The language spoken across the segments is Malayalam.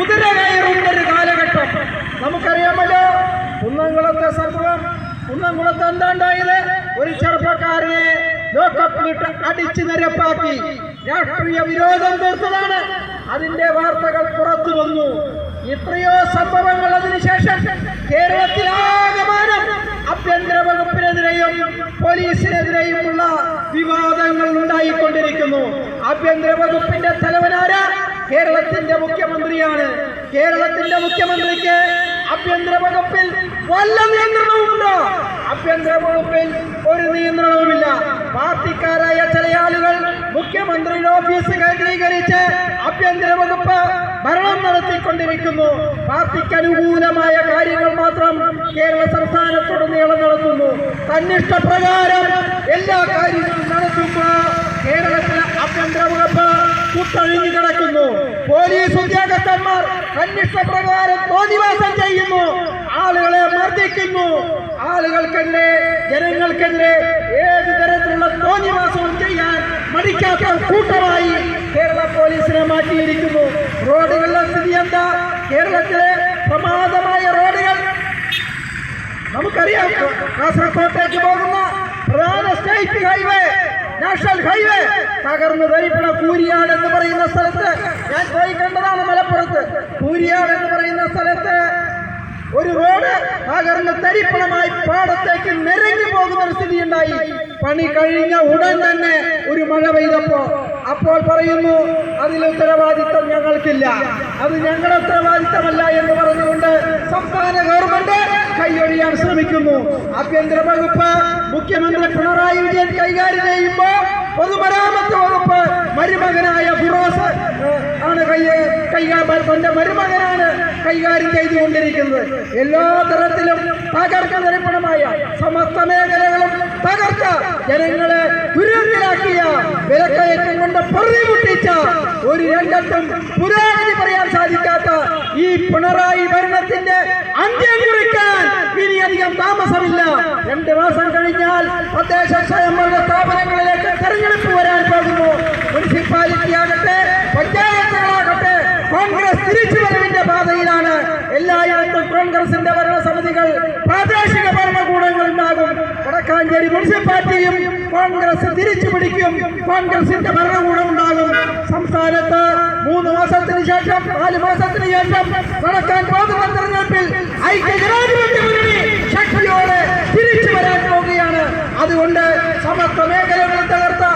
കുതിര കയറുന്ന ഒരു കാലഘട്ടം. നമുക്കറിയാമല്ലോ കുന്നംകുളത്തെ സംഭവം കുന്നംകുളത്ത് എന്താണ്ടായത് ഒരു ചെറുപ്പക്കാരനെ ലോക്കപ്പിലിട്ട് അടിച്ചു നിരപ്പാക്കി. രാഷ്ട്രീയ വിരോധം തീർത്തതാണ്. അതിന്റെ വാർത്തകൾ പുറത്തു വന്നു. എത്രയോ സംഭവങ്ങൾ അതിനുശേഷം കേരളത്തിലാകമാനം ആഭ്യന്തര വകുപ്പിനെതിരെയും പോലീസിനെതിരെയുമുള്ള വിവാദങ്ങൾ ഉണ്ടായിക്കൊണ്ടിരിക്കുന്നു. ആഭ്യന്തര വകുപ്പിന്റെ തലവനാരാ? കേരളത്തിന്റെ മുഖ്യമന്ത്രിയാണ്. കേരളത്തിന്റെ മുഖ്യമന്ത്രിക്ക് ആഭ്യന്തര വകുപ്പിൽ വല്ല നിയന്ത്രണവുമുണ്ടോ ആഭ്യന്തര വകുപ്പിൽ ഒരു നിയന്ത്രണവുമില്ല. പാർട്ടിക്കാരായ ചില ആളുകൾ മുഖ്യമന്ത്രിയുടെ ഓഫീസ് കേന്ദ്രീകരിച്ച് ആഭ്യന്തര വകുപ്പ് ഭരണം നടത്തിക്കൊണ്ടിരിക്കുന്നു. പാർട്ടിക്ക് അനുകൂലമായ കാര്യങ്ങൾ മാത്രം കേരള സംസ്ഥാനത്തുടനീളം നടത്തുന്നു. തന്നിഷ്ടപ്രകാരം എല്ലാ കാര്യങ്ങളും നടത്തുമ്പോൾ കേരളത്തിലെ ആഭ്യന്തര വകുപ്പ് കുത്തഴിഞ്ഞു കിടക്കുന്നു. പോലീസ് ഉദ്യോഗസ്ഥന്മാർ അന്വേഷണപ്രകാരം തോന്നിവാസം ചെയ്യുന്നു. ആളുകളെ മർദ്ദിക്കുന്നു. ആളുകൾക്കെതിരെ ജനങ്ങൾക്കെതിരെ ഏത് തരത്തിലുള്ള തോന്നിവാസവും ചെയ്യാൻ മടിക്കാത്ത കൂട്ടമായി കേരള പോലീസിനെ മാറ്റിയിരിക്കുന്നു. റോഡുകളുടെ സ്ഥിതി എന്താ? കേരളത്തിലെ പ്രമാദമായ റോഡുകൾ നമുക്കറിയാം. കാസർകോട്ടേക്ക് പോകുന്ന പ്രധാന സ്റ്റേറ്റ് ഹൈവേ നാഷണൽ ഹൈവേ തകർന്നു ധരിപ്പണ കൂരിയാട് എന്ന് പറയുന്ന സ്ഥലത്ത് ഞാൻ പോയി കണ്ടതാണ് മലപ്പുറത്ത്. കൂരിയാട് എന്ന് പറയുന്ന സ്ഥലത്ത് ഒരു റോഡ് തകർന്ന് തരിപ്പണമായി പാടത്തേക്ക് നിരങ്ങി പോകുന്ന ഒരു സ്ഥിതി ഉണ്ടായി പണി കഴിഞ്ഞ ഉടൻ തന്നെ ഒരു മഴ പെയ്തപ്പോ അപ്പോൾ പറയുന്നു അതിൽ ഉത്തരവാദിത്തം ഞങ്ങൾക്കില്ല. അത് ഞങ്ങളുടെ ഉത്തരവാദിത്തമല്ല എന്ന് പറഞ്ഞുകൊണ്ട് സംസ്ഥാന ഗവൺമെന്റ് കൈയൊഴിയാൻ ശ്രമിക്കുന്നു. ആഭ്യന്തര വകുപ്പ് മുഖ്യമന്ത്രി പിണറായി വിജയൻ കൈകാര്യം ചെയ്യുമ്പോ പൊതുമരാമത്ത് വകുപ്പ് മരുമകനായ ആണ് കയ്യെ. കൈകാര്യം തന്റെ മരുമകനാണ് കൈകാര്യം ചെയ്തുകൊണ്ടിരിക്കുന്നത്. എല്ലാ തരത്തിലും തകർക്ക നിരപ്പണമായ സമസ്ത മേഖലകളും തകർച്ച ജനങ്ങളെ ദുരന്തരാക്കിയ വിലക്കയറ്റം കൊണ്ട് പൊറുതിമുട്ടിച്ച ഒരു രംഗത്തും പുരോഗതി പറയാൻ സാധിക്കാത്ത ഈ പിണറായി ഭരണത്തിന്റെ അന്ത്യം കുറിക്കാൻ ഇനി അധികം താമസമില്ല. രണ്ട് മാസം കഴിഞ്ഞാൽ തദ്ദേശ സ്വയംഭരണ സ്ഥാപനങ്ങളിലേക്ക് തെരഞ്ഞെടുപ്പ് വരാൻ പോകുന്നു. മുനിസിപ്പാലിറ്റി കോൺഗ്രസിന്റെ ഭരണസമിതികൾ പ്രാദേശിക ഭരണകൂടങ്ങൾ ഉണ്ടാകും. വടക്കാഞ്ചേരി മുനിസിപ്പാലിറ്റിയും കോൺഗ്രസ് തിരിച്ചു പിടിക്കും കോൺഗ്രസിന്റെ ഭരണകൂടം ഉണ്ടാകും. സംസ്ഥാനത്ത് മൂന്ന് മാസത്തിന് ശേഷം നാല് മാസത്തിന് ശേഷം നടക്കാൻ പോകുന്ന തെരഞ്ഞെടുപ്പിൽ ഐക്യ ജനാധിപത്യ മുന്നണി ശക്തിയോടെ തിരിച്ചു വരാൻ പോവുകയാണ്. അതുകൊണ്ട് സമത്വ മേഖലകളിൽ തകർത്ത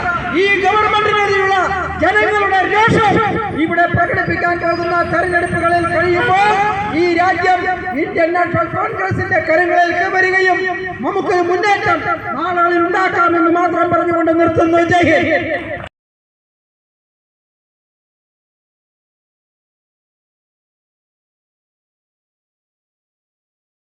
ഈ ഗവൺമെന്റിനെതിരെയുള്ള ജനങ്ങളുടെ രോഷം ഇവിടെ പ്രകടിപ്പിക്കാൻ പോകുന്ന തെരഞ്ഞെടുപ്പുകളിൽ ഈ രാജ്യം ഇന്ത്യൻ നാഷണൽ കോൺഗ്രസിന്റെ കരങ്ങളിലേക്ക് വരികയും നമുക്കൊരു മുന്നേറ്റം നാളുകളിൽ ഉണ്ടാക്കാമെന്ന് മാത്രം പറഞ്ഞുകൊണ്ട് നിർത്തുന്നു. ജയ്